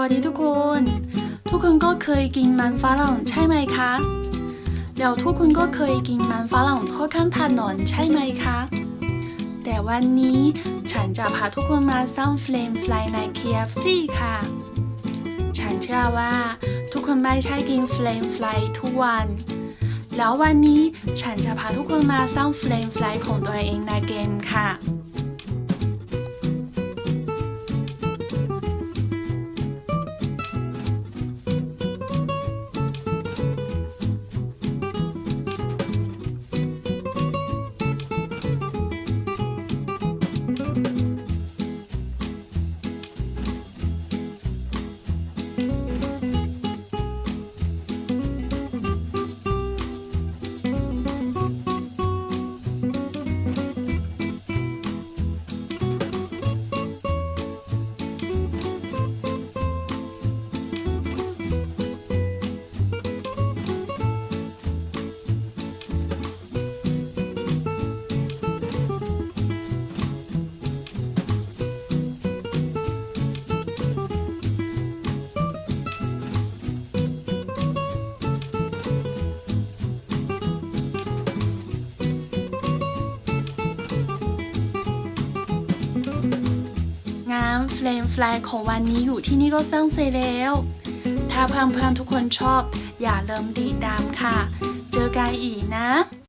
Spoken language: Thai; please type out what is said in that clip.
วัสดีทุกคน ทุกคนก็เคยกินมันฝรั่งใช่ไหมคะแล้วทุกคนก็เคยกินมันฝรั่งทอดข้างถนนใช่ไหมคะ แต่วันนี้ฉันจะพาทุกคนมาสร้างเฟรมฟลายใน KFC ค่ะ ฉันเชื่อว่าทุกคนไม่ใช่กินเฟรมฟลายทุกวัน แล้ววันนี้ฉันจะพาทุกคนมาสร้างเฟรมฟลายของตัวเองในเกมค่ะ เฟลมฟลายของวันนี้อยู่ที่นี่ก็สร้างเสร็จแล้ว ถ้าเพื่อนๆทุกคนชอบ อย่าลืมติดตามค่ะ เจอกันอีกนะ